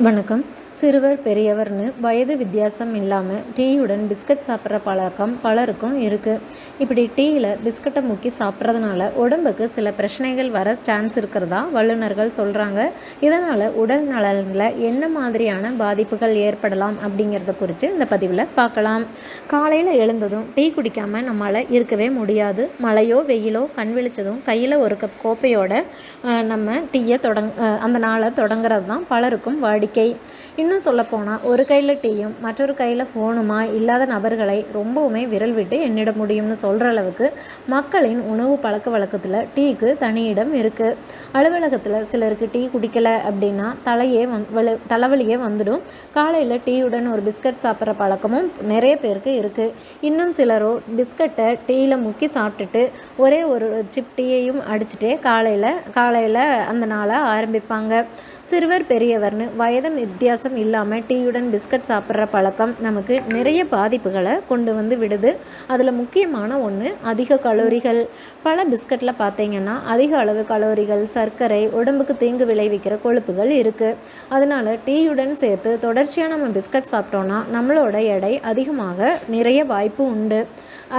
வணக்கம். சிறுவர் பெரியவர்னு வயது வித்தியாசம் இல்லாமல் டீயுடன் பிஸ்கட் சாப்பிட்ற பழக்கம் பலருக்கும் இருக்குது இப்படி டீயில் பிஸ்கட்டை முக்கி சாப்பிட்றதுனால உடம்புக்கு சில பிரச்சனைகள் வர சான்ஸ் இருக்கிறதா வல்லுநர்கள் சொல்கிறாங்க இதனால் உடல் நலனில் என்ன மாதிரியான பாதிப்புகள் ஏற்படலாம் அப்படிங்கிறத குறித்து இந்த பதிவில் பார்க்கலாம். காலையில் எழுந்ததும் டீ குடிக்காமல் நம்மளால் இருக்கவே முடியாது. மழையோ வெயிலோ கண் விழிச்சதும் கையில் ஒரு கப் கோப்பையோட நம்ம டீயை தொடங் அந்த நாளை தொடங்குறது தான் பலருக்கும் வாடிக்கை. இன்னும் சொல்லப்போனால் ஒரு கையில் டீயும் மற்றொரு கையில் ஃபோனுமா இல்லாத நபர்களை ரொம்பவுமே விரல் விட்டு எண்ணிட முடியும்னு சொல்கிற அளவுக்கு மக்களின் உணவு பழக்க வழக்கத்தில் டீக்கு தனி இடம் இருக்குது அலுவலகத்தில் சிலருக்கு டீ குடிக்கலை அப்படின்னா தலையே வந் தலைவலியே வந்துடும். காலையில் டீயுடன் ஒரு பிஸ்கட் சாப்பிட்ற பழக்கமும் நிறைய பேருக்கு இருக்குது இன்னும் சிலரோ பிஸ்கட்டை டீயில் முக்கி சாப்பிட்டுட்டு ஒரே ஒரு சிப் டீயையும் அடிச்சுட்டே காலையில் காலையில் அந்த நாளை ஆரம்பிப்பாங்க. சிறுவர் பெரியவர்னு வயது வித்தியாசம் இல்லாமல் டீயுடன் பிஸ்கட் சாப்பிட்ற பழக்கம் நமக்கு நிறைய பாதிப்புகளை கொண்டு வந்து விடுது. அதில் முக்கியமான ஒன்று அதிக கலோரிகள். பல பிஸ்கட்டில் பார்த்தீங்கன்னா அதிக அளவு கலோரிகள் சர்க்கரை உடம்புக்கு தீங்கு விளைவிக்கிற கொழுப்புகள் இருக்குது அதனால் டீயுடன் சேர்த்து தொடர்ச்சியாக நம்ம பிஸ்கட் சாப்பிட்டோன்னா நம்மளோட எடை அதிகமாக நிறைய வாய்ப்பு உண்டு.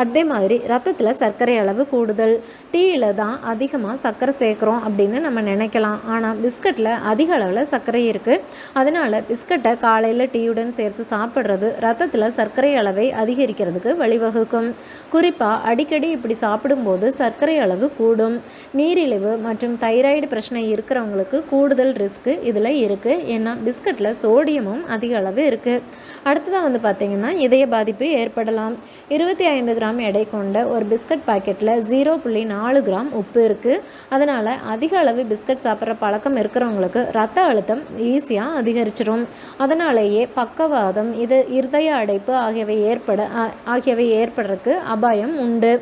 அதே மாதிரி ரத்தத்தில் சர்க்கரை அளவு கூடுதல். டீயில் தான் அதிகமாக சர்க்கரை சேர்க்குறோம் அப்படின்னு நம்ம நினைக்கலாம். ஆனால் பிஸ்கட்டில் அதிக அளவில் சர்க்கரை இருக்குது அதனால் பிஸ்கட்டை காலையில் டீயுடன் சேர்த்து சாப்பிட்றது ரத்தத்தில் சர்க்கரை அளவை அதிகரிக்கிறதுக்கு வழிவகுக்கும். குறிப்பாக அடிக்கடி இப்படி சாப்பிடும்போது சர்க்கரை அளவு கூடும். நீரிழிவு மற்றும் தைராய்டு பிரச்சனை இருக்கிறவங்களுக்கு கூடுதல் ரிஸ்க்கு இதில் இருக்குது ஏன்னா பிஸ்கட்டில் சோடியமும் அதிக அளவு இருக்குது அடுத்ததாக வந்து பார்த்திங்கன்னா இதய பாதிப்பு ஏற்படலாம். இருபத்தி ஐந்து கிராம் எடை கொண்ட ஒரு பிஸ்கட் பாக்கெட்டில் ஜீரோ புள்ளி நாலு கிராம் உப்பு இருக்குது அதனால் அதிக அளவு பிஸ்கட் சாப்பிட்ற பழக்கம் இருக்கிறவங்களுக்கு ரத்த அழுத்தம் ஈஸியாக அதிகரிச்சிடும் அதனாலேயே பக்கவாதம் இது இருதய அடைப்பு ஆகியவை ஏற்பட ஆகியவை ஏற்படுறதுக்கு அபாயம் உண்டு.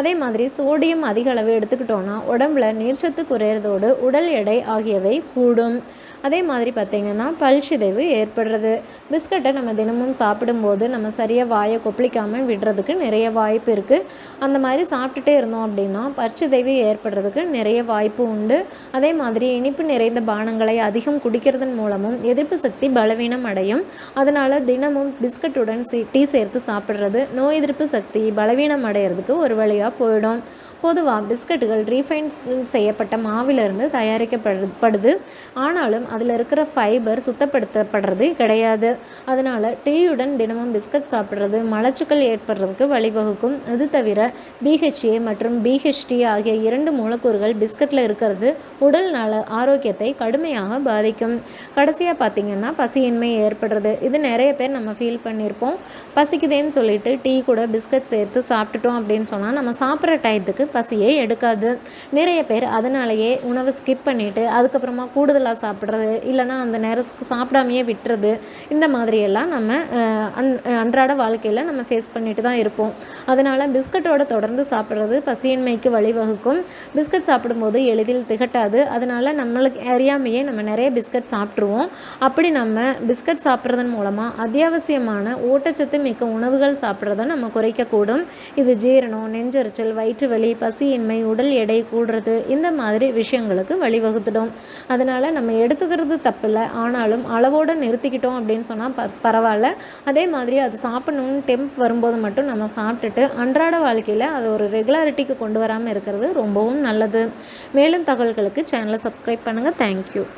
அதே மாதிரி சோடியம் அதிக அளவு எடுத்துக்கிட்டோன்னா உடம்புல நீர்ச்சத்து குறையிறதோடு உடல் எடை ஆகியவை கூடும். அதே மாதிரி பார்த்திங்கன்னா பல் சிதைவு ஏற்படுறது. பிஸ்கட்டை நம்ம தினமும் சாப்பிடும்போது நம்ம சரியாக வாயை கொப்பளிக்காமல் விடுறதுக்கு நிறைய வாய்ப்பு இருக்குது அந்த மாதிரி சாப்பிட்டுட்டே இருந்தோம் அப்படின்னா பற்சிதைவு ஏற்படுறதுக்கு நிறைய வாய்ப்பு உண்டு. அதே மாதிரி இனிப்பு நிறைந்த பானங்களை அதிகம் குடிக்கிறதன் மூலமும் எதிர்ப்பு சக்தி பலவீனம் அடையும். அதனால் தினமும் பிஸ்கட்டுடன் டீ சேர்த்து சாப்பிட்றது நோய் எதிர்ப்பு சக்தி பலவீனம் அடைகிறதுக்கு ஒரு வழியாக போயிடும். பொதுவாக பிஸ்கட்டுகள் ரீஃபைன்ஸ் செய்யப்பட்ட மாவிலிருந்து தயாரிக்கப்படுது. ஆனாலும் அதில் இருக்கிற ஃபைபர் சுத்தப்படுத்தப்படுறது கிடையாது. அதனால் டீயுடன் தினமும் பிஸ்கட் சாப்பிட்றது மலச்சுக்கள் ஏற்படுறதுக்கு வழிவகுக்கும். இது தவிர பிஹெச்ஏ மற்றும் பிஹெச்டி ஆகிய இரண்டு மூலக்கூறுகள் பிஸ்கட்டில் இருக்கிறது உடல் நல ஆரோக்கியத்தை கடுமையாக பாதிக்கும். கடைசியாக பார்த்திங்கன்னா பசியின்மை ஏற்படுறது. இது நிறைய பேர் நம்ம ஃபீல் பண்ணியிருப்போம் பசிக்குதேன்னு சொல்லிட்டு டீ கூட பிஸ்கட் சேர்த்து சாப்பிட்டுட்டோம் அப்படின்னு சொன்னால் நம்ம சாப்பிட்ற டயத்துக்கு பசியே எடுக்காது. நிறைய பேர் அதனாலேயே உணவு ஸ்கிப் பண்ணிவிட்டு அதுக்கப்புறமா கூடுதலாக சாப்பிட்றது இல்லைனா அந்த நேரத்துக்கு சாப்பிடாமையே விட்டுறது இந்த மாதிரியெல்லாம் நம்ம அன் அன்றாட வாழ்க்கையில் நம்ம ஃபேஸ் பண்ணிட்டு தான் இருப்போம். அதனால் பிஸ்கட்டோட தொடர்ந்து சாப்பிட்றது பசியின்மைக்கு வழிவகுக்கும். பிஸ்கட் சாப்பிடும்போது எளிதில் திகட்டாது. அதனால் நம்மளுக்கு அறியாமையே நம்ம நிறைய பிஸ்கட் சாப்பிட்ருவோம் அப்படி நம்ம பிஸ்கட் சாப்பிட்றதன் மூலமாக அத்தியாவசியமான ஊட்டச்சத்து மிக்க உணவுகள் சாப்பிட்றத நம்ம குறைக்கக்கூடும். இது ஜீரணம் நெஞ்சரிச்சல் வயிற்று வலி பசியின்மை உடல் எடை கூடுறது இந்த மாதிரி விஷயங்களுக்கு வழிவகுத்துடும். அதனால் நம்ம எடுத்துக்கிறது தப்பில்லை. ஆனாலும் அளவோடு நிறுத்திக்கிட்டோம் அப்படின்னு சொன்னால் ப பரவாயில்ல. அதே மாதிரி அது சாப்பிடணும்னு டெம்ப் வரும்போது மட்டும் நம்ம சாப்பிட்டுட்டு அன்றாட வாழ்க்கையில் அது ஒரு ரெகுலாரிட்டிக்கு கொண்டு வராமல் இருக்கிறது ரொம்பவும் நல்லது. மேலும் தகவல்களுக்கு சேனலை சப்ஸ்கிரைப் பண்ணுங்கள் தேங்க்யூ